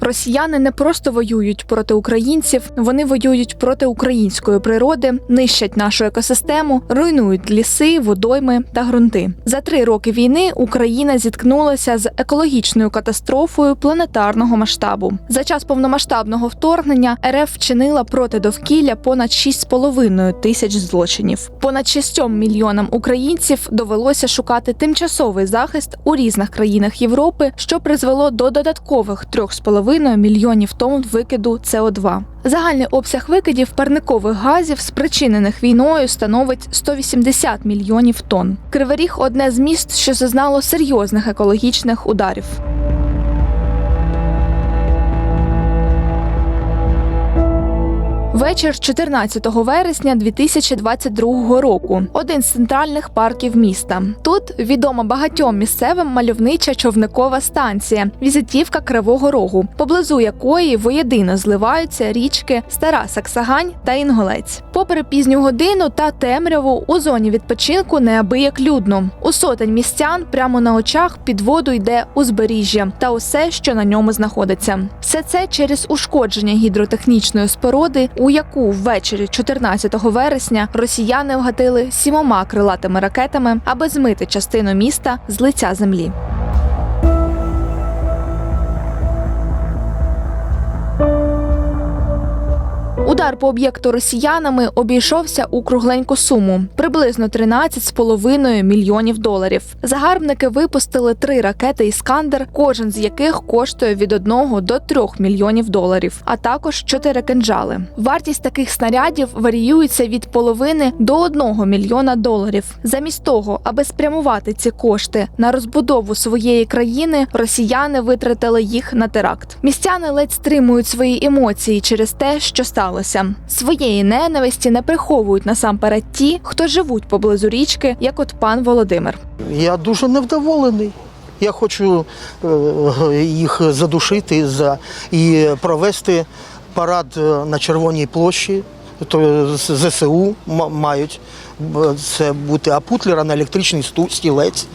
Росіяни не просто воюють проти українців, вони воюють проти української природи, нищать нашу екосистему, руйнують ліси, водойми та ґрунти. За три роки війни Україна зіткнулася з екологічною катастрофою планетарного масштабу. За час повномасштабного вторгнення РФ вчинила проти довкілля понад 6,5 тисяч злочинів. Понад 6 мільйонам українців довелося шукати тимчасовий захист у різних країнах Європи, що призвело до додаткових 3,5 мільйонів тонн викиду СО2. Загальний обсяг викидів парникових газів, спричинених війною, становить 180 мільйонів тонн. Криворіг – одне з міст, що зазнало серйозних екологічних ударів. Вечір 14 вересня 2022 року. Один з центральних парків міста. Тут відома багатьом місцевим мальовнича човникова станція, візитівка Кривого Рогу, поблизу якої воєдино зливаються річки Стара Саксагань та Інголець. Попри пізню годину та темряву у зоні відпочинку неабияк людно. У сотень містян прямо на очах під воду йде узбережжя та усе, що на ньому знаходиться. Все це через ушкодження гідротехнічної споруди, у яку ввечері 14 вересня росіяни вгатили сімома крилатими ракетами, аби змити частину міста з лиця землі. Удар по об'єкту росіянами обійшовся у кругленьку суму приблизно 13,5 мільйонів доларів. Загарбники випустили три ракети Іскандер, кожен з яких коштує від 1 до 3 мільйонів доларів, а також чотири кинджали. Вартість таких снарядів варіюється від половини до 1 мільйона доларів. Замість того, аби спрямувати ці кошти на розбудову своєї країни, росіяни витратили їх на теракт. Містяни ледь стримують свої емоції через те, що сталося. Своєї ненависті не приховують насамперед ті, хто живуть поблизу річки, як от пан Володимир. Я дуже невдоволений. Я хочу е, їх задушити за і провести парад е, на Червоній площі. То ЗСУ мають це бути а Путлера на електричний стілець.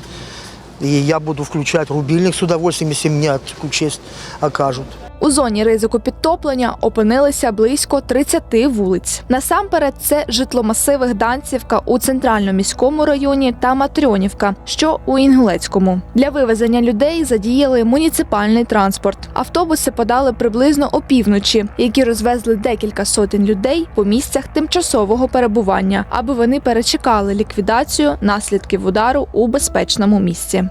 І я буду включати рубільник з удовольствием, якщо мені таку честь окажуть. У зоні ризику підтоплення опинилися близько 30 вулиць. Насамперед, це житломасиви Гданцівка у центральному міському районі та Матрьонівка, що у Інгулецькому. Для вивезення людей задіяли муніципальний транспорт. Автобуси подали приблизно опівночі, які розвезли декілька сотень людей по місцях тимчасового перебування, аби вони перечекали ліквідацію наслідків удару у безпечному місці.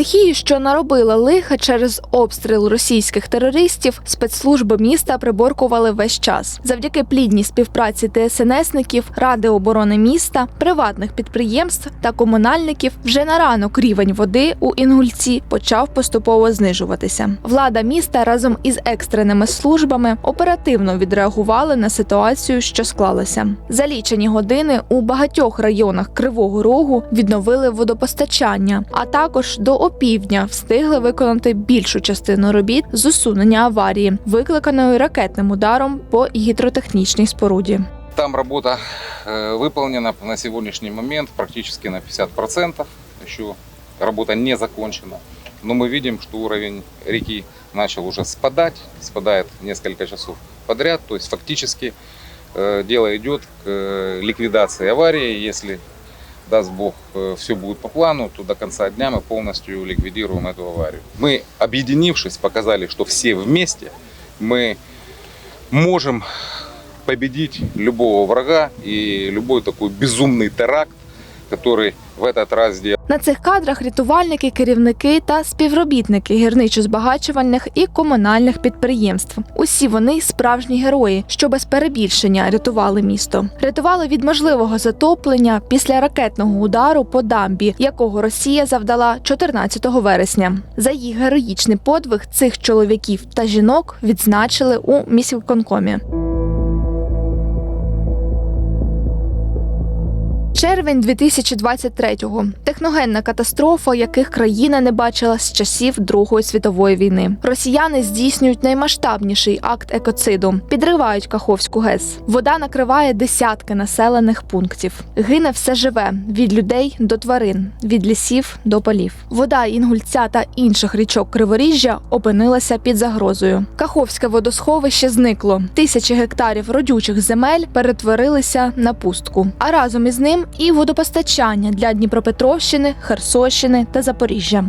Стихію, що наробила лиха через обстріл російських терористів, спецслужби міста приборкували весь час. Завдяки плідній співпраці ТСНСників, ради оборони міста, приватних підприємств та комунальників вже на ранок рівень води у Інгульці почав поступово знижуватися. Влада міста разом із екстреними службами оперативно відреагували на ситуацію, що склалася. За лічені години у багатьох районах Кривого Рогу відновили водопостачання, а також до опівдня встигли виконати більшу частину робіт з усунення аварії, викликаної ракетним ударом по гідротехнічній споруді. Там работа э, выполнена на сегодняшний момент практически на 50%. Еще работа не закончена. Но мы видим, что уровень реки начал уже спадать. Спадает несколько часов подряд. То есть фактически э, дело идет к э, ликвидации аварии. Если, даст Бог, все будет по плану, то до конца дня мы полностью ликвидируем эту аварию. Мы, объединившись, показали, что все вместе мы можем победить любого врага и любой такой безумный теракт, который в этот раз сделал. На цих кадрах рятувальники, керівники та співробітники гірничо-збагачувальних і комунальних підприємств. Усі вони справжні герої, що без перебільшення рятували місто. Рятували від можливого затоплення після ракетного удару по дамбі, якого Росія завдала 14 вересня. За їх героїчний подвиг цих чоловіків та жінок відзначили у міськвиконкомі. Червень 2023-го. Техногенна катастрофа, яких країна не бачила з часів Другої світової війни. Росіяни здійснюють наймасштабніший акт екоциду, підривають Каховську ГЕС. Вода накриває десятки населених пунктів. Гине все живе від людей до тварин, від лісів до полів. Вода Інгульця та інших річок Криворіжжя опинилася під загрозою. Каховське водосховище зникло. Тисячі гектарів родючих земель перетворилися на пустку. А разом із ним і водопостачання для Дніпропетровщини, Херсонщини та Запоріжжя.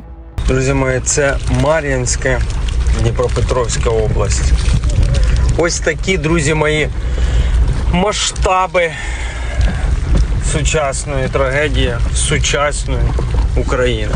Друзі мої, це Мар'янська Дніпропетровська область. Ось такі, друзі мої, масштаби сучасної трагедії сучасної України.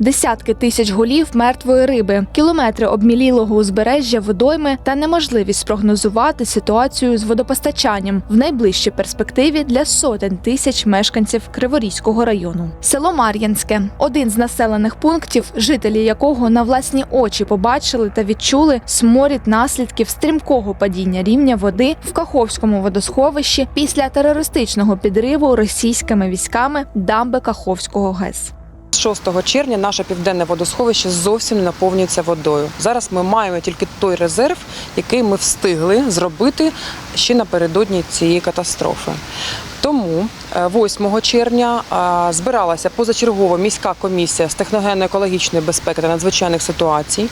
Десятки тисяч голів мертвої риби, кілометри обмілілого узбережжя водойми та неможливість спрогнозувати ситуацію з водопостачанням в найближчій перспективі для сотень тисяч мешканців Криворізького району. Село Мар'янське один з населених пунктів, жителі якого на власні очі побачили та відчули сморід наслідків стрімкого падіння рівня води в Каховському водосховищі після терористичного підриву російськими військами дамби Каховського ГЕС. З 6 червня наше південне водосховище зовсім наповнюється водою. Зараз ми маємо тільки той резерв, який ми встигли зробити ще напередодні цієї катастрофи. Тому е, 8 червня е, збиралася позачергова міська комісія з техногенно-екологічної безпеки та надзвичайних ситуацій.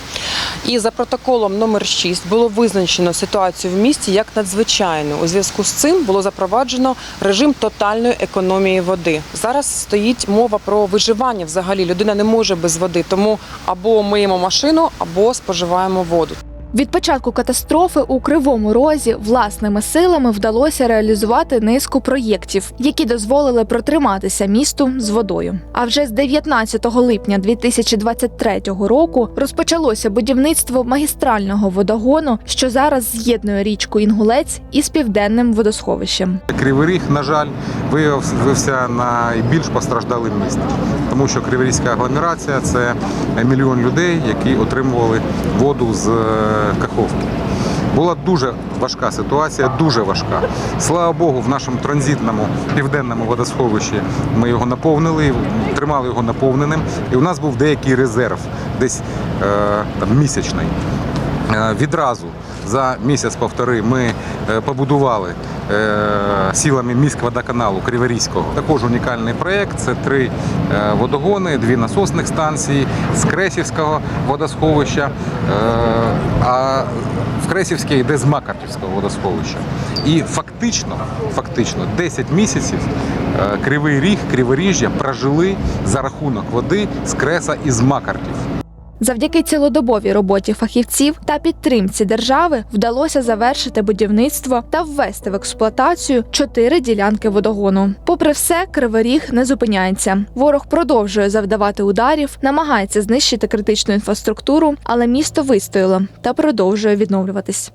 І за протоколом номер 6 було визначено ситуацію в місті як надзвичайну. У зв'язку з цим було запроваджено режим тотальної економії води. Зараз стоїть мова про виживання. Взагалі людина не може без води, тому або миємо машину, або споживаємо воду. Від початку катастрофи у Кривому Розі власними силами вдалося реалізувати низку проєктів, які дозволили протриматися місту з водою. А вже з 19 липня 2023 року розпочалося будівництво магістрального водогону, що зараз з'єднує річку Інгулець із південним водосховищем. Кривий Ріг, на жаль, виявився найбільш постраждалим містом, тому що Криворізька агломерація це мільйон людей, які отримували воду з е, Каховки. Була дуже важка ситуація, дуже важка. Слава Богу, в нашому транзитному південному водосховищі ми його наповнили, тримали його наповненим, і у нас був деякий резерв, десь е, там, місячний. Е, Відразу за місяць-повтори ми е, побудували е, силами міськводоканалу Криворізького. Також унікальний проєкт. Це три е, водогони, дві насосних станції з Кресівського водосховища, а в Кресівське йде з Макартівського водосховища. І фактично, фактично 10 місяців Кривий Ріг, Криворіжжя прожили за рахунок води з Креса і з Макартів. Завдяки цілодобовій роботі фахівців та підтримці держави вдалося завершити будівництво та ввести в експлуатацію чотири ділянки водогону. Попри все, Кривий Ріг не зупиняється. Ворог продовжує завдавати ударів, намагається знищити критичну інфраструктуру, але місто вистояло та продовжує відновлюватись.